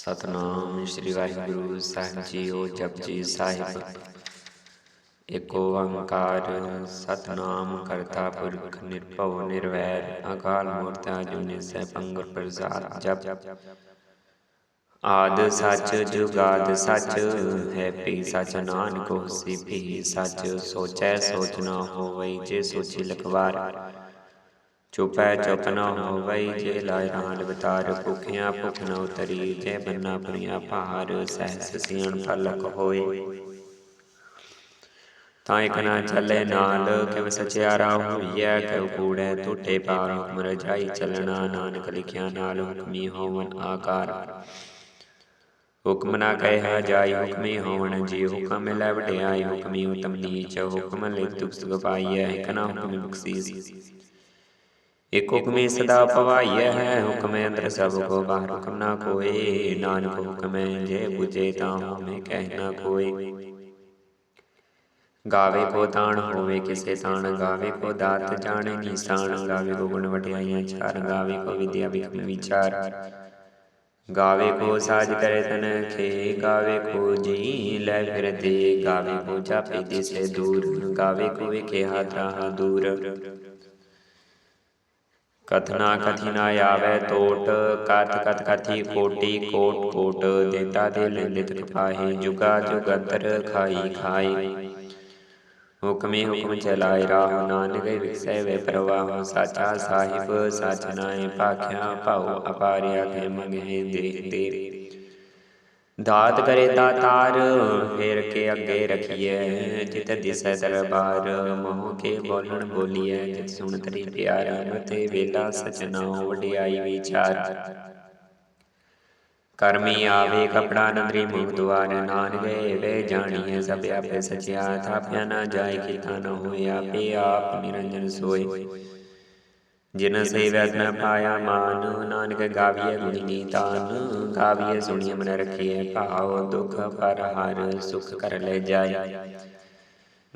ਸਤਨਾਮ ਸ੍ਰੀ ਵਾਹਿਗੁਰੂ ਸਾਹਿਬ ਜੀਓ ਜਪਜੀ ਸਾਹਿਬ। ਏਕ ਓੰਕਾਰ ਸਤਨਾਮ ਕਰਤਾ ਪੁਰਖ, ਨਿਰਭਉ, ਨਿਰਵੈਰ, ਅਕਾਲ ਮੂਰਤ ਅਜੂਨੀ ਸੈਭੰ ਪ੍ਰਸਾਦ ਜਪ। ਆਦ ਸੱਚ ਜੁਗਾਦ ਸੱਚ ਹੈ ਪੀ ਸੱਚ ਨਾਨਕ ਹੋਸੀ ਭੀ ਸੱਚ। ਸੋਚੈ ਸੋਚ ਨਾ ਹੋਵਈ ਜੇ ਸੋਚੀ ਲਖਵਾਰ। ਚੁਪੈ ਚੁਪ ਨ ਹੋਵਈ ਜੇ ਲਾਇ ਰਾਲ ਬਤਾਰ ਭੁਖਿਆ ਭੁਖ ਨ ਉਤਰੀ ਜੇ ਬੰਨਾ ਪੁਰੀਆ ਭਾਰ ਸਹਿਸ ਸਿਆਣ ਫਲਕ ਹੋਏ। ਤਾਂ ਇਕ ਨਾ ਚੱਲੇ ਨਾਲ ਕਿਵ ਸਚਿਆਰਾ ਹੋਈਐ ਕਿਵ ਕੂੜੈ ਟੁੱਟੇ ਪਾਰ ਹੁਕਮ ਰਜਾਈ ਚੱਲਣਾ ਨਾਨਕ ਲਿਖਿਆ ਨਾਲ ਹੁਕਮੀ ਹੋਵਨ ਆਕਾਰ। ਹੁਕਮ ਨਾ ਕਹਿਆ ਜਾਈ ਹੁਕਮੀ ਹੋਵਨ ਜੀ ਹੁਕਮ ਮਿਲੈ ਵਡਿਆਈ ਹੁਕਮੀ ਉਤਮ ਨੀਚ ਹੁਕਮ ਲੈ ਤੁਕ ਸੁਖ ਪਾਈਐ ਇਕ ਨਾ ਹੁਕਮ ਬਖਸ਼ੀਸ। ਇਕ ਹੁਕਮੇ ਸਦਾ ਪਵਾਈਐ ਹੈ, ਹੁਕਮੇ ਅੰਦਰ ਸਭ ਕੋ ਬਾਹਰ ਹੁਕਮ ਨਾ ਕੋਏ ਨਾਨਕ ਹੁਕਮੈ ਜੇ 부ਜੇ ਤਾਂ ਹਮੇ ਕਹਿ ਨਾ ਕੋਏ ਗਾਵੇ ਕੋ ਤਾਣ ਹੋਵੇ ਕਿਸੇ ਤਾਣ ਗਾਵੇ ਕੋ ਦਾਤ ਜਾਣੇ ਨੀਸਾਨ ਗਾਵੇ ਕੋ ਗੁਣ ਵਟਿਆਈਆਂ ਚਾਰ, ਗਾਵੇ ਕੋ ਵਿਦਿਆ ਵਿਖਮ ਵਿਚਾਰ। ਗਾਵੇ ਕੋ ਸਾਜ ਕਰੇ ਤਨ ਖੇ, ਗਾਵੇ ਕੋ ਜੀ ਲੈ ਫਿਰਦੇ ਗਾਵੇ ਕੋ ਜਾਪੇ ਦਿਸੇ ਦੂਰ, ਗਾਵੇ ਕੋ ਵਿਖੇ ਹਾਥਾ ਦੂਰ। ਕਥਨਾ ਕਥਿਨਾ ਆਵੇ ਤੋਟ, ਕਥ ਕਥ ਕਥੀ ਕੋਟੀ ਕੋਟ ਕੋਟ, ਦੇਤਾ ਦੇ ਲਿਤ ਕਪਾਹੀ ਜੁਗਾ ਜੁਗੰਤਰ ਖਾਈ ਖਾਈ। ਹੁਕਮੇ ਹੁਕਮ ਚਲਾਏ ਰਾਹ ਨਾਨਕ ਵਿਖਸੈ ਵੇ ਪ੍ਰਵਾਹ, ਸਾਚਾ ਸਾਹਿਬ, ਸਚ ਨਾਏ ਪਾਖਿਆ, ਭਾਉ ਅਪਾਰਿਆ ਕੇ ਮੰਗੇ ਦੇ ਦੇ ਦਾਤ ਕਰੇ ਦਾਤਾਰ ਫੇਰ ਕੇ ਅੱਗੇ ਰਖੀਐ। ਜਿਤ ਦਿਸੈ ਦਰਬਾਰ ਮੋਹ ਕੇ ਬੋਲਣ ਬੋਲੀਐ। ਜਿਤ ਸੁਣ ਤਰੀ ਪਿਆਰ ਮਤੇ ਵੇਲਾ ਸਚਨਾਉ ਵਡਿਆਈ ਵਿਚਾਰ। ਕਰਮੀ ਆਵੇ ਕਪੜਾ ਨੰਦਰੀ ਮੁਖ ਦੁਆਰ ਨਾਨ ਗਏ ਵੇ ਜਾਣੀਏ ਸਭ ਆਪੇ ਸਚਿਆ। ਥਾਪਿਆ ਨਾ ਜਾਏ ਕੀਤਾ ਨ ਹੋਏ ਆਪੇ ਆਪ ਨਿਰੰਜਨ ਸੋਏ। ਜਿਨ ਸੇਵਤ ਨ ਪਾਇਆ ਮਾਨ ਨਾਨਕ ਗਾਵੀਏ ਗੁਣੀ ਨੀਤਾਨ ਗਾਵੀਏ ਸੁਣੀਏ ਮਨ ਰਖੀਏ ਭਾਉ ਦੁਖ ਪਰ ਹਰ ਸੁਖ ਕਰ ਲੈ ਜਾਏ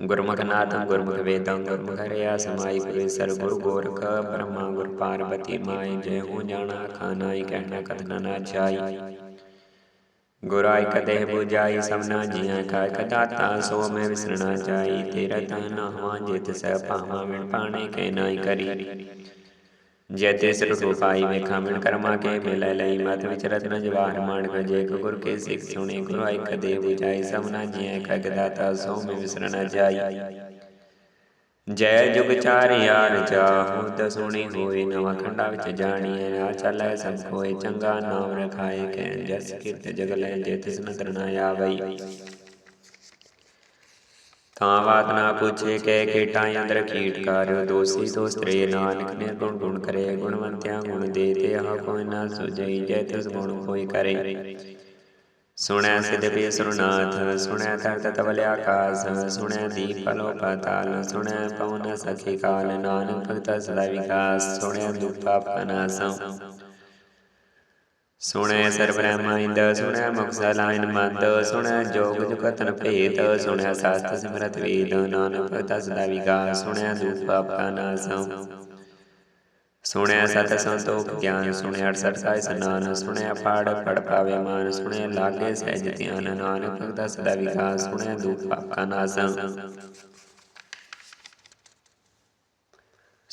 ਗੁਰਮੁਖ ਨਾਦੰ ਗੁਰਮੁਖ ਵੇਦੰ ਗੁਰਮੁਖ ਰਿਆ ਸਮਾਈ ਪਰੇਸਰ ਗੁਰ ਗੋਰਖ ਬ੍ਰਹਮਾ ਗੁਰ ਪਾਰਵਤੀ ਮਾਈ ਜੈ ਹੋ ਜਾਣਾ ਖਾਨਾਈ ਕਹਿਣਾ ਕਥਨਾ ਨਾ ਚਾਈ ਗੁਰਾਇ ਕਦੇ 부ਜਾਈ ਸਭਨਾ ਜੀਆਂ ਕਾ ਕਦਾਤਾ ਸੋ ਮੈਂ ਵਿਸਰਣਾ ਚਾਈ ਤੇਰਾ ਤਨ ਨਾਵਾ ਜਿਤ ਸਹਿ ਭਾਵਾਂ ਵਿਣ ਪਾਣੇ ਕੈ ਨਾਈ ਕਰੀ। ਜੈ ਤੇ ਸਿਰ ਪਾਈ ਕਰਮਾ ਕੇ ਮਿਲੈ ਲਈ ਮਤ ਵਿੱਚ ਨ ਜਵਾਰ ਮਾਨਕ ਜੇ ਕੋ ਗੁਰ ਕੇ ਸਿੱਖ ਸੁਣੇ ਗੁਰਾਇ ਕਦੇ 부ਜਾਈ ਸਭਨਾ ਜੀਆਂ ਕਾ ਕਦਾਤਾ ਸੋ ਮੈਂ ਵਿਸਰਣਾ ਜਾਈ। ਜੈ ਜੁਗ ਚਾਰਿਆਰ ਜਾਹੂ ਦਸੁਣੀ ਹੋਏ, ਨਵਾਂ ਖੰਡਾ ਵਿੱਚ ਜਾਣੀਏ ਨਾ ਚੱਲੈ ਸਭ ਕੋਏ ਚੰਗਾ ਨਾਮ ਰਖਾਏ ਕੈ ਜਸ ਕੀਰਤ ਜਗ ਲੈ, ਜੇ ਤਿਸ ਨਦਰ ਨਾ ਆਵਈ। ਤਾਂ ਬਾਤ ਨਾ ਪੁੱਛੇ ਕੈ ਕੀਟਾਂ ਅੰਦਰ ਕੀਟ ਕਰ ਦੋਸੀ ਦੋਸਤਰੇ ਨਾਨਕ ਨੇ ਗੁਣ ਗੁਣ ਕਰੇ, ਗੁਣਵੰਤਿਆ ਗੁਣ ਦੇ ਤੇ ਆਹ ਕੋਈ ਨਾ ਸੁਜਈ ਜੈ ਤਿਸ ਗੁਣ ਕੋਈ ਕਰੇ। ਸੁਣੈ ਸਿਧ ਪੀ ਸੁਰਨਾਥ ਸੁਣਿਆ ਤਰਤ ਤਵਲ ਆਕਾਸ, ਸੁਣੈ ਦੀਪ ਲੋ ਪਤਾਲ ਸੁਣਿਆ ਪਵਨ ਸਖੀ ਕਾਲ, ਨਾਨਕ ਭਗਤ ਸਦਾ ਵਿਕਾਸ ਸੁਣਿਆ ਦੁਪਾ ਪਾਪ ਨਾਸੰ ਸੁਣਿਆ ਸਰ ਬ੍ਰਹਮਾਇੰਦ ਸੁਣਿਆ ਮੁਖ ਸਲਾਇਨ ਮੰਦ ਸੁਣਿਆ ਜੋਗ ਜੁਗਤਨ ਭੇਦ ਸੁਣਿਆ ਸਾਸਤ ਸਿਮਰਤ ਵੇਦ, ਨਾਨਕ ਭਗਤ ਦਾ ਵਿਕਾਸ ਸੁਣਿਆ ਦੁਖ ਪਾਪ ਨਾਸ ਸੁਣਿਆ ਸਤ ਸੰਤੋਖ ਗਿਆਨ ਸੁਣਿਆ ਅਠਸਠ ਸਾਇ ਸਨਾਨ ਸੁਣਿਆ ਪਾੜ ਪੜ ਪਾਵੇ ਮਾਨ ਸੁਣਿਆ ਲਾਗੇ ਸਹਿਜ ਧਿਆਨ, ਨਾਨਕ ਭਗਤਾ ਦਾ ਵਿਕਾਸ ਸੁਣਿਆ ਦੁਖ ਪਾਪ ਕਾ ਨਾਸੰ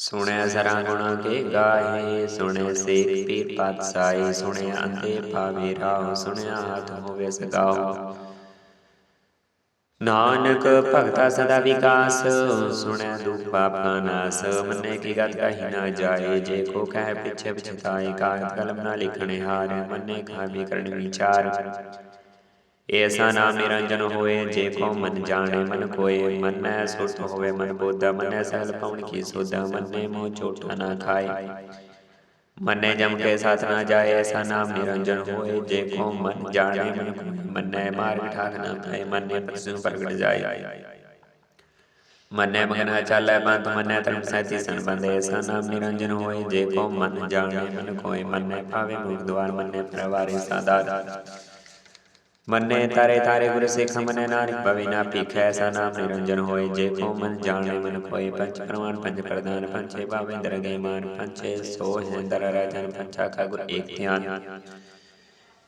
ਸੁਣਿਆ ਸਰਾਂ ਗੁਣਾ ਕੇ ਗਾਹੇ ਸੁਣਿਆ ਸੇਖ ਪੀਰ ਪਾਤਸ਼ਾਹੀ, ਸੁਣਿਆ ਅੰਤੇ ਪਾਵੇ ਰਾਹ, ਸੁਣਿਆ ਹੱਥ ਹੋਵੇ ਸਗਾਓ ਨਾਨਕ ਭਗਤਾ ਸਦਾ ਵਿਕਾਸ, ਸੁਣਿਆ ਦੁਖ ਪਾਪ ਕਾ ਨਾਸ, ਮੰਨੇ ਕੀ ਗਤ ਕਹੀ ਨਾ ਜਾਏ, ਜੇ ਕੋ ਕਹਿ ਪਿਛੇ ਪਛਤਾਏ ਕਾਗਦ ਕਲਮ ਨਾ ਲਿਖਣੇ ਹਾਰ, ਮੰਨੇ ਖਾਵੀ ਕਰਨ ਵਿਚਾਰ। ਐਸਾ ਨਾਮ ਨਿਰੰਜਨ ਹੋਏ ਜੇ ਕੋ ਮਨ ਜਾਣੇ ਮਨ ਕੋਏ ਮੰਨੈ ਸੁਰਤ ਹੋਵੇ ਮਨ ਬੋਧਾ ਮੰਨੈ ਸਹਿਲ ਪਉਣ ਕੀ ਸੋਧਾ ਮੰਨੇ ਮੋਹ ਝੂਠਾ ਨਾ ਖਾਏ ਮੰਨੇ ਜਮ ਕੇ ਸਾਥ ਨਾ ਜਾਏ ਐਸਾ ਨਾਮ ਨਿਰੰਜਨ ਹੋਏ ਜੇ ਕੋ ਮਨ ਜਾਣੇ ਮਨ ਕੋਏ ਮੰਨੈ ਮਾਰਗ ਠਾਕ ਨਾ ਪਾਏ ਮੰਨੇ ਪਰਸੂ ਪ੍ਰਗਟ ਜਾਏ ਮੰਨੇ ਮਗਨਾ ਚਾਲੈ ਬੰਤ ਮੰਨੇ ਧਰਮ ਸਹਿਤੀ ਸਨ ਬੰਦੇ ਐਸਾ ਨਾਮ ਨਿਰੰਜਨ ਹੋਏ ਜੇ ਕੋ ਮਨ ਜਾਣੇ ਮਨ ਕੋਏ ਮੰਨੇ ਭਾਵੇ ਮੁਖ ਦਵਾਰ ਮੰਨੇ ਪਰਵਾਰੇ ਸਾਦਾਤ ਮੰਨੇ ਤਾਰੇ ਤਾਰੇ ਗੁਰ ਸਿੱਖ ਮੰਨੇ ਨਾਨਕ ਭਵੇ ਨਾ ਭੀਖੈ ਐਸਾ ਨਾਮ ਨਿਰੰਜਨ ਹੋਏ ਜੇ ਕੋ ਮਨ ਜਾਣੇ ਮਨ ਕੋਏ ਪੰਚ ਪ੍ਰਮਾਨ ਪੰਜ ਪ੍ਰਦਾਨ ਪੰਚੇ ਭਾਵੇਂ ਦਰਗੇ ਮਾਨ ਪੰਚੇ ਸੋ ਹੈ ਦਰ ਰਾਜਨ ਪੰਚਾ ਕਾ ਗੁਰ ਏਕ ਧਿਆਨ।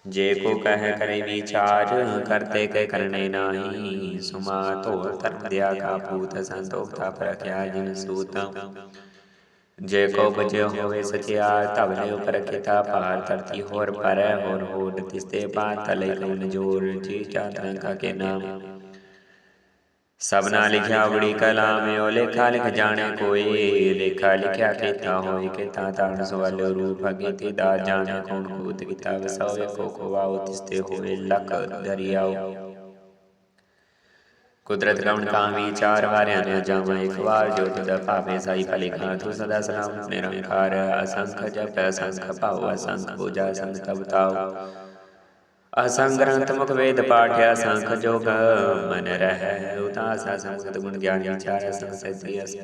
ਜੇ ਕੋ ਕਹਿ ਕਰੇ ਵਿਚਾਰ ਕਰਤੇ ਕੇ ਕਰਨੇ ਨਾਹੀ ਸੁਮਾ ਧੋ ਧਰਮ ਦਿਆ ਕਾ ਪੂਤ ਸੰਤੋਖ ਤਾ ਪ੍ਰਖਿਆ ਜਿਨ ਸੂਤ। ਜੇ ਕੋ ਬਜੇ ਹੋਵੇ ਸਚਿਆਰ ਤਬ ਲੈ ਉਪਰ ਕਿਤਾ ਭਾਰ ਧਰਤੀ ਹੋਰ ਪਰ ਹੋਰ ਹੋਡ ਤਿਸਤੇ ਬਾਤ ਤਲੇ ਕਉਨ ਜੋਰ ਜੀ ਚਾਤਨ ਕਾ ਕੇ ਨਾਮ। ਸਭਨਾ ਲਿਖਿਆ ਬੜੀ ਕਲਾਮ ਓ ਲੇਖਾ ਲਿਖ ਜਾਣੇ ਕੋਈ ਲੇਖਾ ਲਿਖਿਆ ਕੀਤਾ ਹੋਈ ਕੀਤਾ ਤਾਣ ਸਵਾਲ ਰੂਪ ਅਗੇ ਦਾ ਜਾਣੇ ਕੌਣ ਕੂਤ ਕੀਤਾ ਵਸਾਵੇ ਕੋ ਕੋ ਵਾਉ ਤਿਸਤੇ ਹੋਏ ਲਖ ਦਰਿਆਓ। ਕੁਦਰਤ ਕਵਣ ਕਾ ਵਿਚਾਰ ਵਾਰਿਆ ਨੇ ਜਾਵਾਂ ਇੱਕ ਵਾਰ ਜੋ ਤੁਧ ਭਾਵੇ ਸਾਈ ਭਲਿਖਾ ਤੂੰ ਸਦਾ ਸਲਾਮ ਨਿਰੰਕਾਰ ਅਸੰਖ ਜਪ ਅਸੰਖ ਭਾਉ ਅਸੰਖ ਪੂਜਾ ਅਸੰਖ ਤਬ ਤਾਉ ਅਸੰਗ ਗ੍ਰੰਥ ਮੁਖ ਵੇਦ ਪਾਠਿਆ ਸੰਖ ਜੋਗ ਮਨ ਰਹਿ ਉਦਾਸ ਸੰਗਤ ਗੁਣ ਗਿਆਨ ਵਿਚਾਰ ਸੰਸਤੀ ਅਸ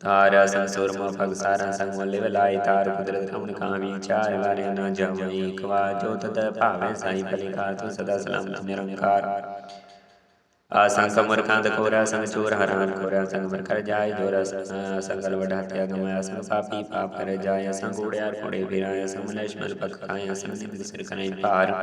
ਤਾਰ ਸੰਸੁਰ ਮ ਫਗ ਸਾਰਾ ਸੰਗ ਮਲੇ ਵਲਾਈ ਤਾਰ ਕੁਦਰਤ ਕਮਨ ਕਾ ਵਿਚਾਰ ਵਾਰੇ ਨ ਜਮਈ ਇੱਕ ਵਾਰ ਜੋ ਤਦ ਭਾਵੇ ਸਾਈ ਭਲਿਖਾ ਤੂੰ ਸਦਾ ਸਲਾਮਤ ਨਿਰੰਕਾਰ ਆਸੰਗ ਮੁਰਖਾਂਦ ਕੋਰਾ ਸੰਗ ਚੋਰ ਹਰਾਨ ਕੋਰਾ ਸੰਗ ਮਰ ਕਰ ਜਾਏ ਜੋਰ ਸੰਗਲ ਵਡਾ ਤਿਆ ਗਮਾਇਆ ਸੰਗ ਪਾਪੀ ਪਾਪ ਕਰ ਜਾਏ ਸੰਗ ਉੜਿਆਰ ਕੋੜੇ ਫਿਰਾਏ ਸੰਗ ਮਲੇਸ਼ਮਲ ਪਖ ਖਾਏ ਸੰਗ ਨਿੰਦ ਸਿਰ ਕਨੇ ਭਾਰ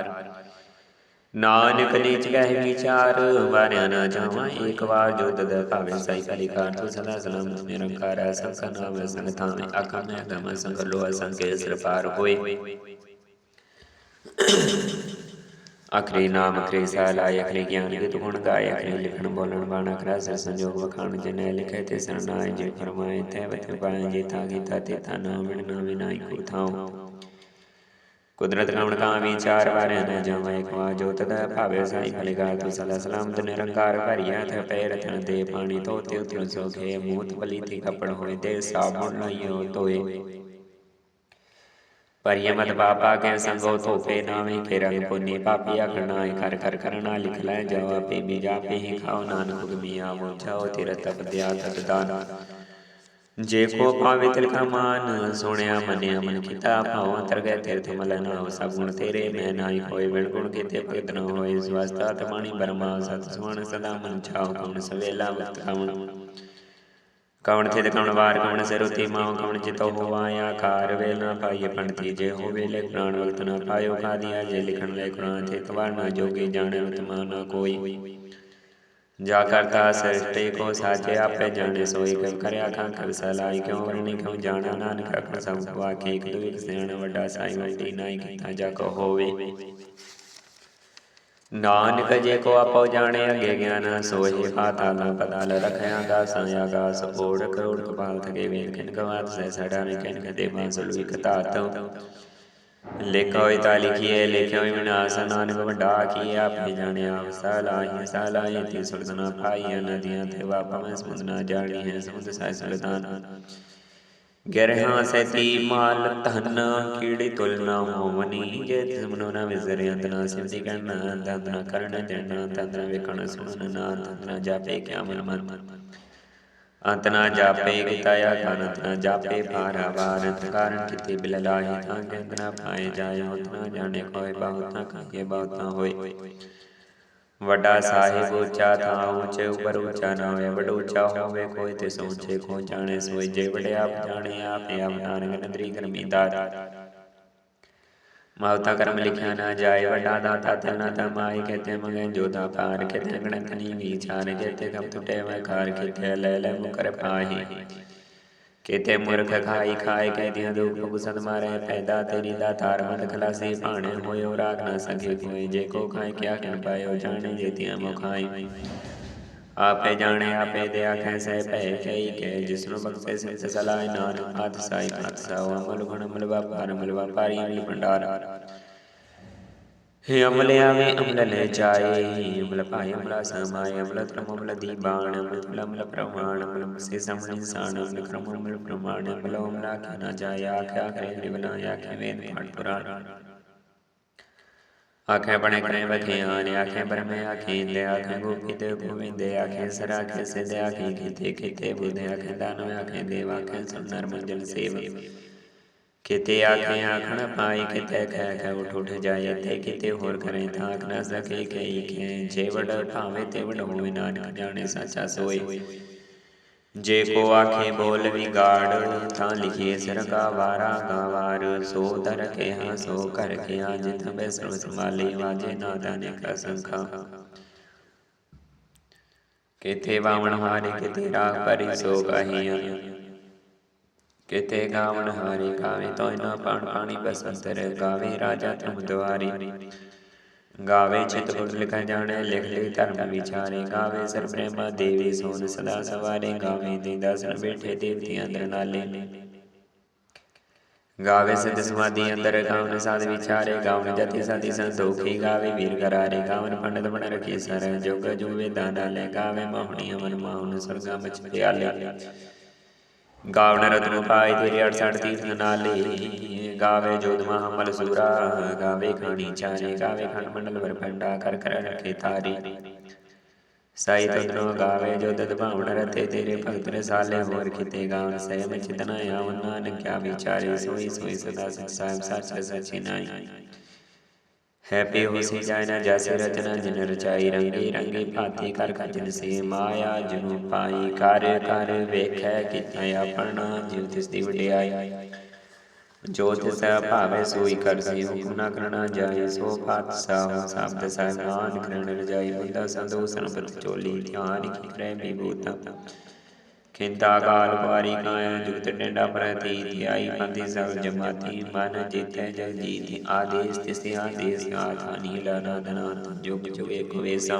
ਨਾਨਕ ਨੀਚ ਕਹਿ ਵਿਚਾਰ ਵਾਰਿਆ ਨਾ ਜਾਵਾਂ ਇੱਕ ਵਾਰ ਜੋ ਤਦ ਭਾਵੇਂ ਸਾਈ ਕਲੀ ਕਾਰ ਤੂੰ ਸਦਾ ਸਲਾਮਤ ਨਿਰੰਕਾਰ ਸੰਗ ਨਾਮ ਸੰਗ ਥਾਵੇਂ ਅਕਮ ਮੈਂ ਗਮ ਸੰਗ ਲੋ ਸੰਗ ਕੇ ਸਿਰ ਪਾਰ ਹੋਏ ਅਖਰੀ ਨਾਮ ਅਖਰੀ ਸਾਲ ਆਇ ਅਖਰੀ ਗਿਆਨ ਵਿਦ ਗੁਣ ਗਾਇ ਅਖਰੀ ਲਿਖਣ ਬੋਲਣ ਬਾਣਾ ਕਰਾ ਸਰ ਸੰਜੋਗ ਵਖਾਣ ਜਨੈ ਲਿਖੇ ਤੇ ਸਰਨਾਏ ਜੇ ਫਰਮਾਏ ਤੇ ਬਤੇ ਪਾਏ ਜੇ ਤਾ ਕੀਤਾ ਤੇ ਤਾ ਨਾ ਬਿਨ ਵਿਨਾਈ ਕੋ ਥਾਉ ਕੁਦਰਤ ਕਵਣ ਕਾ ਵਿਚਾਰ ਵਾਰੇ ਨ ਜਾਵਾ ਇੱਕ ਵਾ ਜੋ ਤਦ ਭਾਵੇ ਸਾਈ ਫਲਿਗਾ ਤੂੰ ਸਦਾ ਸਲਾਮਤ ਨਿਰੰਕਾਰ ਭਰੀਆ ਥੇ ਪੈਰ ਥਣ ਦੇ ਪਾਣੀ ਧੋਤੇ ਉਤਰ ਸੋਖੇ ਮੂਤ ਬਲੀ ਤੇ ਕਪੜ ਹੋਏ ਤੇ ਸਾਬੁਨ ਲਾਈਓ ਤੋਏ ਪਰਿਯਮਤ ਬਾਪਾ ਕੇ ਸੰਗੋ ਥੋਪੇ ਨਾਵੇਂ ਕੇ ਰੰਗ ਪੁੰਨੀ ਪਾਪੀ ਆਖਣਾਏ ਕਰ ਕਰ ਕਰਨਾ ਲਿਖ ਲੈ ਜਵਾਬੇ ਬੀ ਜਾਪੇ ਹੀ ਖਾਓ, ਨਾਨਕ ਗੁਮੀਆ ਮੋ ਜਾਓ ਤਿਰ ਤਪ ਦਿਆ ਤਤ ਦਾਨ। ਜੇ ਕੋ ਪਾਵੇ ਤਿਲ ਕਾ ਮਾਨ, ਸੁਣਿਆ ਮਨਿਆ ਮਨ ਕੀਤਾ ਭਾਉ ਅੰਤਰ ਗਏ ਤੀਰਥ ਮਲ ਨਾ ਸਭ ਗੁਣ ਤੇਰੇ, ਮੈਂ ਨਾਹੀ ਕੋਈ ਵਿਣ ਗੁਣ ਕੀਤੇ ਭਗਤ ਨ ਹੋਏ, ਸਵਸਤਾ ਤਮਾਣੀ ਬਰਮਾ, ਸਤ ਸੁਣ ਸਦਾ ਮਨ ਛਾਉ ਕਉਣ ਸਵੇਲਾ ਮੁਕਤ ਕਉਣ ਕਵਣ ਥਿਤ ਕਵਣ ਵਾਰ ਕਵਣ ਸਰੁਤੀ ਮਾਉ ਕਵਣ ਚਿਤੋ ਹੋਵਾਇਆ ਕਾਰ ਵੇਲ ਨਾ ਪਾਈਏ ਪੰਡਤੀ ਜੇ ਹੋਵੇ ਲੈ ਪ੍ਰਾਣ ਵਕਤ ਨਾ ਪਾਇਓ ਖਾਦੀਆ ਜੇ ਲਿਖਣ ਲੈ ਕੁਰਾਨ ਤੇ ਤਵਾਰ ਨਾ ਜੋਗੇ ਜਾਣੇ ਉਤਮਾ ਨਾ ਕੋਈ। ਜਾ ਕਰਤਾ ਸ੍ਰਿਸ਼ਟੀ ਕੋ ਸਾਚੇ ਆਪੇ ਜਾਣੇ ਸੋਈ ਕਰ ਕਰਿਆ ਖਾਂ ਕਰ ਸਲਾਈ ਕਿਉ ਵਰਣੀ ਕਿਉ ਜਾਣਾ ਨਾਨਕ ਅਖਰ ਸਭ ਵਾਕੀ ਇੱਕ ਦੁਇ ਸਿਆਣ ਵੱਡਾ ਸਾਈ ਵੱਡੀ ਨਾਈ ਕੀਤਾ ਜਾ ਕੋ ਹੋਵੇ। ਨਾਨਕ ਜੇ ਕੋ ਆਪੋ ਜਾਣੇ, ਅਗੇ ਗਿਆਨ ਸੋਹੀ ਪਾਤਾਲ ਪਤਾਲ ਰਖਿਆ ਦਾਸਾਂ ਆਗਾਸ ਓੜ ਕਰੋੜ ਕਪਾਲ ਥਗੇ ਵੇਲ ਗਵਾਤ ਸੈ ਸੜਾ ਨੇ ਕਦੇ ਬਾਂਸਲ ਵਿਖ ਧਾਤ ਹੋਇ ਤਾ ਲਿਖੀਏ ਲਿਖਿਆ ਹੋਇ ਵਿਨਾਸ਼ ਨਾਨਕ ਵੱਡਾ ਕੀ ਆਪੇ ਜਾਣਿਆ ਸਲਾਹੀ ਸਲਾਹੀ ਤੇ ਸੁਲਤਾਨਾ ਪਾਈ ਨਦੀਆਂ ਤੇ ਵਾਪਾ ਮੈਂ ਸਮੁੰਦ ਨਾ ਜਾਣੀ ਹੈ ਸਮੁੰਦ ਸੈ ਸੁਲਤਾਨ ਗਰਹਾਂ ਸੈਤੀ ਮਾਲ ਧਨ, ਕੀੜੀ ਤੁਲ ਨਾ ਹੋਵਨੀ। ਜੇ ਤਿਸ ਨਾ ਵਿਜ਼ਰੇ ਅੰਤਨਾ, ਸਿਮਤੀ ਕਰਨਾ ਦੰਦਨਾ ਕਰਨ ਦੇਣਾ ਦੰਦਨਾ ਵੇਖਣ, ਸੁਣਨ, ਨਾ ਦੰਦਨਾ ਜਾਪੇ, ਕਿਆ ਮਨ ਮਨ ਅੰਤਨਾ ਜਾਪੇ ਕਿਤਾਇਆ ਕਾਨ ਅੰਤਨਾ ਜਾਪੇ, ਭਾਰਾ ਵਾਰ ਕਾਰਨ ਕਿਤੇ ਬਿਲ ਲਾਹੀ ਤਾਂ ਗੰਦਨਾ ਪਾਏ ਜਾਏ, ਉਤਨਾ ਜਾਣੇ ਕੋਈ ਬਹੁਤਾ ਕਾਹੇ ਬਹੁਤਾ ਹੋਏ। ਵੱਡਾ ਸਾਹਿਬ ਉੱਚਾ ਥਾਂ ਉੱਚੇ ਉਪਰ ਉੱਚਾ ਨਾ ਹੋਏ ਵੱਡ ਉੱਚਾ ਹੋਵੇ ਕੋਈ ਤੇ ਸੋਚੇ ਕੋ ਜਾਣੇ ਸੋਈ ਜੇ ਵਡੇ ਆਪ ਜਾਣੇ ਆਪੇ ਆਪ ਨਾਨਕ ਨਦਰੀ ਕਰਮੀਦਾਰ ਮਾਵਤਾ ਕਰਮ ਲਿਖਿਆ ਨਾ ਜਾਏ ਵੱਡਾ ਦਾਤਾ ਤੇ ਨਾ ਤਮਾਈ ਕਹਤੇ ਮੰਗੇ ਜੋਦਾ ਪਾਰ ਕਹਤੇ ਗਣਤ ਨਹੀਂ ਵਿਚਾਰ ਕਹਤੇ ਕਬ ਟੁਟੇ ਮੈਂ ਕਾਰ ਕਹਤੇ ਲੈ ਲੈ ਮੁਕਰ ਪਾਹੀ। ਕਹਤੇ ਮੁਰਖ ਖਾਈ ਖਾਏ ਕਹਤਿਆਂ ਦੁਖ ਗੁਸਦ ਮਾਰੇ ਪੈਦਾ ਤੇਰੀ ਦਾ ਤਾਰ ਮਤ ਖਲਾਸੀ ਭਾਣੇ ਹੋਇਓ ਰਾਗ ਨਾ ਸਕੇ ਕੋਈ। ਜੇ ਕੋ ਖਾਏ ਕਿਆ ਕਹਿ ਪਾਇਓ ਜਾਣੇ ਜੇਤਿਆਂ ਮੁਖਾਈ ਆਪੇ ਜਾਣੇ ਆਪੇ ਦੇ ਆਖੈ ਸਹਿ ਭੈ ਕਈ ਕੇ ਜਿਸ ਨੂੰ ਬਖਸ਼ੇ ਸਿਰ ਸਲਾਈ ਨਾਨਕ ਆਦ ਸਾਈ ਪਤ ਸਾਉ ਅਮਲ ਗੁਣ ਅਮਲ ਵਪਾਰ ਅਮਲ ਵਪਾਰੀ ਅਮਲ ਭੰਡਾਰ। ਹੇ ਅਮਲ ਆਵੇ, ਅਮਲ ਲੈ ਜਾਏ। ਅਮਲ ਪਾਏ ਅਮਲ ਸਮਾਏ, ਅਮਲ ਧਰਮ, ਅਮਲ ਦੀਬਾਨ ਅਮਲ ਅਮਲ ਪ੍ਰਮਾਣ ਅਮਲ ਸੇ ਸਮਣ ਇਨਸਾਨ, ਅਮਲ ਕਰਮ, ਅਮਲ ਪ੍ਰਮਾਣ, ਅਮਲ ਅਮਲ ਆਖਿਆ ਨਾ ਜਾਏ, ਆਖਿਆ ਕਰੇ ਨਿਵਨਾ ਆਖਿਆ ਵੇਦ ਪਾਠ ਪੁਰਾਣ। ਆਖੇ ਬਣੇ ਕਣੇ ਵਖਿਆਨ ਆਖੇ ਬਰਮੇ ਆਖੇ ਇੰਦੇ ਆਖੇ ਗੋਪੀਤੇ ਗੋਵਿੰਦੇ ਆਖੇ ਸਰ ਆਖੇ ਸਿਦੇ ਆਖੇ ਕੀਤੇ ਕੀਤੇ ਬੁਧੇ, ਆਖੇ ਦਾਨਵ, ਆਖੇ ਦੇਵ, ਆਖੇ ਸੁਨਰ ਮੰਜਲ ਸੇਵ ਕਿਤੇ ਆਖੇ ਆਖਣ ਪਾਈ ਕਿਤੇ ਕਹਿ ਕਹਿ ਉਠ ਉਠ ਜਾਏ ਤੇ ਕਿਤੇ ਹੋਰ ਕਰੇ ਤਾਂ ਨਾ ਸਕੇ ਕਈ ਖੇ ਜੇ ਵਡ ਭਾਵੇਂ ਤੇ ਵਡ ਨਾਨਕ ਜਾਣੇ ਸਾਚਾ ਸੋਈ ਜੇ ਕੋ ਆਖੇ ਬੋਲ ਵਿਗਾੜ ਤਾਂ ਲਿਖੀਏ ਸਰਗਾ ਵਾਰਾ ਗਾਵਾਰ। ਸੋ ਦਰ ਕੇ ਹਾਂ ਸੋ ਕਰ ਕੇ ਹਾਂ ਜਿਤ ਬੈ ਸਰਵ ਸੰਭਾਲੀ, ਵਾਜੇ ਨਾਦਾ ਨੇ ਕਾ ਸੰਖਾ। ਕਿਤੇ ਬਾਵਣ ਹਾਰੇ, ਕਿਤੇ ਰਾਗ ਪਰੀ ਸੋ ਕਹੀਆਂ ਕਿਤੇ ਗਾਵਣ ਹਾਰੇ ਗਾਵੇ ਤੋਇ ਨਾ ਪਾਣ ਪਾਣੀ ਬਸੰਤਰ ਗਾਵੇ, ਰਾਜਾ ਤੁਮ ਦੁਆਰੀ। ਗਾਵੇ ਚਿਤ ਗੁਰ ਲਿਖਾ ਜਾਣੇ, ਲਿਖ ਲਿਖ ਧਰਮ ਵਿਚਾਰੇ। ਗਾਵੇ ਸਰ ਪ੍ਰੇਮਾ ਦੇਵੀ ਸੋਨ ਸਦਾ ਸਵਾਰੇ, ਗਾਵੇ ਦੇ ਦਸਨ ਬੈਠੇ ਦੇਵਤੀ ਅੰਦਰ ਨਾਲੇ। ਗਾਵੇ ਸਿਧ ਸਮਾਧੀ ਅੰਦਰ ਗਾਵਨ ਸਾਧ ਵਿਚਾਰੇ ਗਾਵਨ ਜਤੀ ਸਾਧੀ ਸੰਤੋਖੀ ਗਾਵੇ ਵੀਰ ਕਰਾਰੇ ਗਾਵਨ ਪੰਡਤ ਬਣ ਰਖੀ ਸਰ, ਜੋਗ ਜੁਵੇ ਦਾਨਾ ਲੈ ਗਾਵੇ ਮੋਹਣੀ ਅਮਨ ਮਾਉਨ ਸਰਗਾ ਮਚ ਪਿਆਲੇ। ਗਾਵਨ ਰਤਨ ਪਾਈ ਤੇਰੇ 68 ਤੀਰਥ ਨਾਲੇ ਗਾਵੇ ਜੋਧ ਮਹਾਮਲ ਸੂਰਾ, ਗਾਵੇ ਖਾਣੀ ਚਾਰੇ, ਗਾਵੇ ਖੰਡ ਮੰਡਲ ਵਰ ਪੰਡਾ ਕਰ ਕਰ ਰਖੇ ਤਾਰੀ। ਸਾਈ ਤਦਨੋ ਗਾਵੇ ਜੋ ਦਦ ਭਾਵਨ ਰਤੇ ਤੇਰੇ ਭਗਤ ਰਸਾਲੇ ਹੋਰ ਕਿਤੇ ਗਾਵਨ ਸਹਿਮ ਚਿਤਨਾ ਆਵਨ ਨਾਨਕ ਕਿਆ ਵਿਚਾਰੇ, ਸੋਈ ਸੋਈ ਸਦਾ ਸਚ ਸਾਹਿਬ ਸੱਚ ਸਚੀ ਨਾਈ ਹੈਪੀ ਹੋਸੀ ਜਾਇ ਨਾ ਜੈਸੇ ਰਚਨਾ, ਜਿਨ ਰਚਾਈ ਰੰਗੀ ਰੰਗੀ ਭਾਤੀ ਕਰ ਖਜਨ ਸੇ ਮਾਇਆ, ਜਨੂ ਪਾਈ ਕਰ ਕਰ ਵੇਖੈ ਕੀਤਾ ਆਪਣਾ ਜਿਉ ਤਿਸ ਦੀ ਵਡਿਆਈ। ਜੋ ਤਿਸ ਭਾਵੇ ਸੋਈ ਕਰਸੀ ਹੁਕਮ ਨਾ ਕਰਨਾ ਜਾਏ, ਸੋ ਫਾਤ ਸਾਹ ਸ਼ਬਦ ਸਹਿਬਾਨ ਕਰਨ ਰਜਾਈ ਬੰਦਾ ਸੰਦੋ ਸੰਪਤ ਚੋਲੀ, ਧਿਆਨ ਕੀ ਕਰੈ ਵਿਭੂਤਾ। ਖਿੰਤਾ ਕਾਲ ਪਾਰੀ ਕਾਇਆ ਜੁਗਤ ਡੰਡਾ ਪ੍ਰਤੀ ਧਿਆਈ ਪੰਦੀ ਸਭ ਜਮਾਤੀ ਮਨ ਜਿਤੈ ਜਗ ਜੀਤੀ ਆਦੇਸ ਤਿਸੇ ਆਦੇਸ ਆਥਾ ਨੀਲਾ ਨਾਦਨਾ ਜੁਗ ਜੁਗ ਏਕ ਵੇਸਾ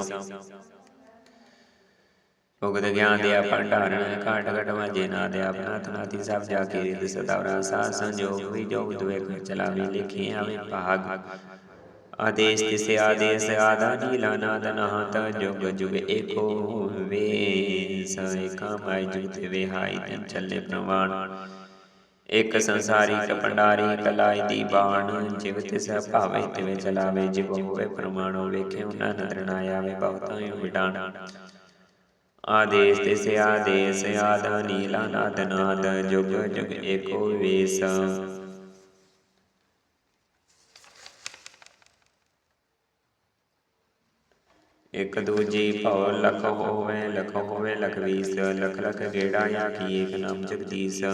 ਭੁਗਤ ਗਿਆਨ ਦੇ ਭੰਡਾਰਨ ਘਾਟ ਘਟ ਵਾਜੇ ਨਾ ਦੇ ਆਪਣਾ ਤਨਾਤੀ ਸਭ ਜਾ ਕੇ ਰਿਦ ਸਦਾਵਰਾ ਸਾ ਸੰਜੋਗ ਵੀ ਜੋਗ ਦੁਏ ਕਰ ਚਲਾਵੀ, ਲਿਖੀ ਆਵੇ ਭਾਗ। ਆਦੇਸ਼ ਤਿਸੇ ਆਦੇਸ਼ ਆਦਾ ਨੀਲਾ ਨਾਦ ਨਹਤ ਜੁਗ ਜੁਗ ਏਕੋ ਵੇ ਸੇਕਾ ਮਾਈ ਜੁਗ ਤੇ ਵਿਹਾਈ ਇਕ ਸੰਸਾਰੀ ਕ ਕਲਾਈ ਦੀ ਬਾਣ ਜਿਵ ਤਿਸ ਭਾਵੇ ਤਿਵੇਂ ਚਲਾਵੇ ਜਿਵ ਹੋਵੇ ਪ੍ਰਮਾਣੋ ਵੇਖੇ ਉਹਨਾਂ ਨਦਰ ਨਾ ਆਵੇ ਬਹੁਤਾਂ ਵਿਡਾਣ। ਆਦੇਸ ਤਿਸ ਆਦੇਸ ਆਦਾ ਨੀਲਾ ਨਾਦ ਨਾਦ ਜੁਗ ਜੁਗ ਏਕੋ ਵੇਸ ਇਕ ਦੂਜੀ ਭਉ ਲਖ ਹੋਵੇ ਲਖ ਹੋਵੇ ਲਖ ਵੀਸ, ਲਖ ਲਖ ਗੇੜਾ ਆ ਕੀ ਏਕ ਨਾਮ ਜਗਦੀਸ਼।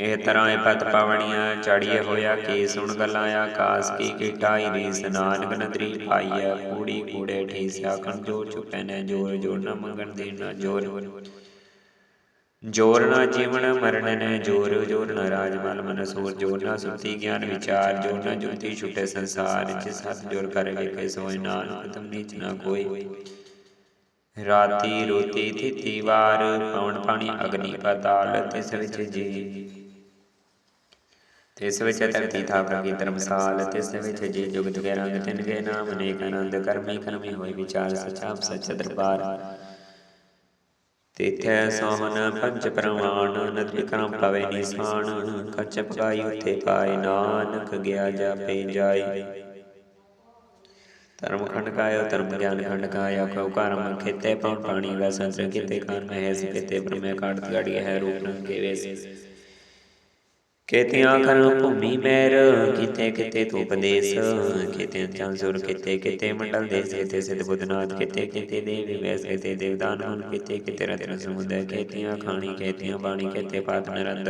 ਇਹ ਤਰ੍ਹਾਂ ਇਹ ਪਤ ਪਾਵਣੀਆਂ ਚੜੀਏ ਹੋਇਆ ਕੀ ਸੁਣ ਗੱਲਾਂ ਆਕਾਸ ਕੀ ਕੀਟਾਈ ਰੀਸ ਨਾਨਕ ਨਦਰੀ ਪਾਈਐ, ਕੂੜੀ ਕੂੜੇ ਠੀਸਿਆ ਆਖਣ ਜੋ ਚੁਪੈ ਨੇ ਜੋਰ ਜੋਰ ਨਾ ਮੰਗਣ ਦੇ ਜੋਰ। ਜੋਰ ਜੀਵਨ, ਮਰਨ ਨੇ ਜੋਰ ਜੋਰ ਨਾ ਰਾਜਮਲ, ਮਨ ਸੂਰ, ਜੋਰ ਸੁਤੀ ਗਿਆਨ ਵਿਚਾਰ, ਜੋਰ ਜੁਗਤੀ ਛੁਟੇ ਸੰਸਾਰ ਜਿ ਸਤ ਜੋਰ ਕਰ ਵੇਖੇ ਸੋਇ ਨਾਨਕ, ਤੁਮ ਨੀਚ ਨਾ ਕੋਈ। ਰਾਤੀ ਰੋਤੀ ਥਿਤੀ ਵਾਰ, ਪਵਨ ਪਾਣੀ ਅਗਨੀ ਪਤਾਲ, ਤਿਸ ਵਿੱਚ ਜੀ। ਤਿਸ ਵਿੱਚ ਧਰਤੀ ਥਾ ਪ੍ਰਗੀ ਧਰਮਸਾਲ, ਤਿਸ ਵਿੱਚ ਜੀ ਜੁਗਤ ਕੇ ਰੰਗ ਤਿਨ ਗਏ ਨਾਮ, ਅਨੇਕ ਆਨੰਦ ਕਰਮੀ ਕਰਮੀ ਹੋਏ ਵਿਚਾਰ ਸਚਾ ਸਚ ਦਰਬਾਰ। ਤਿਥੈ ਸੋਹਨ ਪੰਜ ਪ੍ਰਮਾਣ, ਨਦ ਵਿਕਰਮ ਪਵੇ ਨਿਸਾਨ ਕੱਚ ਪਕਾਈ ਉਤੇ ਪਾਏ ਨਾਨਕ, ਗਿਆ ਜਾਪੇ ਜਾਈ ਧਰਮ ਖੰਡ ਕਾਇਓ, ਧਰਮ ਗਿਆਨ ਖੰਡ ਕਾਇਓ, ਕਉ ਕਰਮ ਖੇਤੇ ਪਉ ਪਾਣੀ ਵੈ ਸੰਸਰ ਕਿਤੇ ਕਾਨ ਮਹਿ ਸਿਤੇ ਬ੍ਰਹਮੇ ਕਾੜਤ ਗੜੀ ਹੈ ਰੂਪ ਰੰਗ ਵੇਸ। ਕੇਤਿਆਂ ਕਰਨ ਭੂਮੀ ਮੈਰ ਕਿਤੇ ਕਿਤੇ ਤੂੰ ਉਪਦੇਸ਼ ਕਿਤੇ ਚੰਸੁਰ ਕਿਤੇ ਕਿਤੇ ਮੰਡਲ ਦੇਸ ਕਿਤੇ ਸਿਧ ਬੁੱਧਨਾਥ, ਕਿਤੇ ਕਿਤੇ ਦੇਵੀ ਵੈਸ ਕਿਤੇ ਦੇਵਦਾਨ ਹੁਣ ਕਿਤੇ ਕਿਤੇ ਰਤਨ ਸਮੁੰਦਰ, ਕੇਤਿਆਂ ਖਾਣੀ, ਕੇਤਿਆਂ ਬਾਣੀ, ਕਿਤੇ ਪਾਤ ਨਰੰਦ।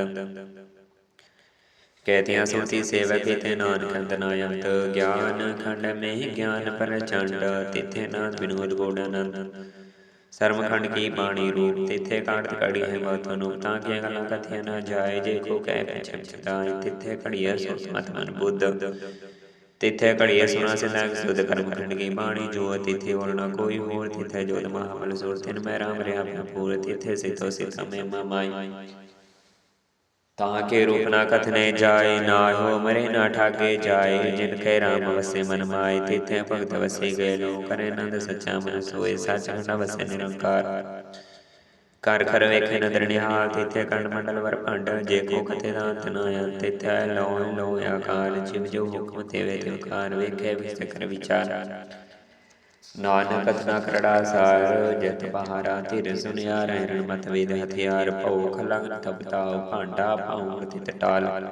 ਕੇਤਿਆਂ ਸੁਤੀ ਸੇਵਕ, ਕਿਤੇ ਨਾਨਕ ਅੰਦਨਾਯੰਤ ਗਿਆਨ ਖੰਡ ਮਹਿ ਗਿਆਨ ਪ੍ਰਚੰਡ, ਤਿਥੇ ਨਾਦ ਵਿਨੋਦ ਗੋੜਾਨੰਦ ਸਰਮਖੰਡ ਕੀ ਬਾਣੀ ਰੂਪ ਤਿੱਥੇ ਕਾੜਤ ਕੜੀ ਹੈ ਮਤ ਨੂੰ ਤਾਂ ਕਿ ਗੱਲਾਂ ਕਥਿਆ ਨਾ ਜਾਏ ਜੇ ਕੋ ਕਹਿ ਪਿਛੇ ਚਤਾਈ ਤਿੱਥੇ ਘੜੀਐ ਸੁਸਮਤ ਮਨ ਬੁੱਧ। ਤਿੱਥੇ ਘੜੀਐ ਸੁਣਾ ਸਿੰਦਾ ਸੁਧ ਕਰਮ ਖੰਡ ਕੀ ਬਾਣੀ ਜੋ ਤਿੱਥੇ ਵਰਣਾ ਕੋਈ ਹੋਰ ਤਿੱਥੇ ਜੋਤ ਮਹਾਬਲ ਸੁਰ ਤਿਨ ਮੈਂ ਰਾਮ ਰਿਆ ਪੂਰ ਤਿੱਥੇ ਸਿਤੋ ਸਿਤ ਮੈਂ ਮਾਈ। ਤਾਂ ਕੇ ਰੂਪ ਨਾ ਕਥਨੇ ਜਾਏ, ਨਾ ਹੋ ਮਰੇ, ਨਾ ਠਾਗੇ ਜਾਏ। ਜਿਨ ਕੈ ਰਾਮ ਵਸੇ ਮਨ ਮਾਏ, ਤਿਥੇ ਭਗਤ ਵਸੇ ਗਏ। ਲੋ ਕਰੇ ਨੰਦ ਸੱਚਾ ਮਨ ਸੋਏ, ਸੱਚ ਖੰਡ ਵਸੇ ਨਿਰੰਕਾਰ। ਕਰ ਖਰ ਵੇਖੇ ਨਦਰ ਨਿਹਾਲ, ਤਿਥੇ ਕੰਡ ਮੰਡਲ ਵਰ ਭੰਡ। ਜੇ ਕੋ ਕਤੇ ਦਾ ਅੰਤ ਨਾ ਅੰਤ ਤਿਥੇ ਲੋ ਲੋ ਆਕਾਰ ਜਿਵ ਜੋ ਹੁਕਮ ਤੇਵੇ ਤਿਵਕਾਰ ਵੇਖੇ ਵਿਚਕਰ ਵਿਚਾਰ। ਨਾਨਕ ਕਥਨਾ ਕਰੜਾ ਸਾਰ, ਜਤ ਪਹਾਰਾ ਧਿਰ ਸੁਨਿਆ ਰਹਿਣ ਮਤ ਵੇਦ ਹਥਿਆਰ ਭਉ ਖਲੰਗ ਤਪਤਾਉ ਭਾਂਡਾ ਪਾਉਣ ਤਿਤ ਟਾਲ।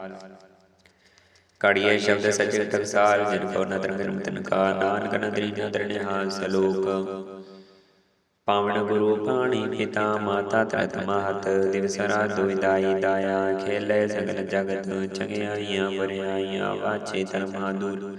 ਕੜੀਏ ਸ਼ਬਦ ਸਚ ਟਕਸਾਲ ਜਿਨ ਕੋ ਨਦਰ ਗਰਮ ਤਨ ਕਾ, ਨਾਨਕ ਨਦਰੀ ਨਦਰ ਨਿਹਾਲ ਸਲੋਕ। ਪਾਵਨ ਗੁਰੂ ਪਾਣੀ ਪਿਤਾ ਮਾਤਾ ਤਰਤ ਮਹਤ ਦਿਵਸ ਰਾਤ ਦੁਇਦਾਈ ਦਾਇਆ, ਖੇਲੇ ਸਗਲ ਜਗਤ, ਚੰਗਿਆਈਆਂ ਬਰਿਆਈਆਂ, ਵਾਚੇ ਧਰਮਾ ਦੂਰ।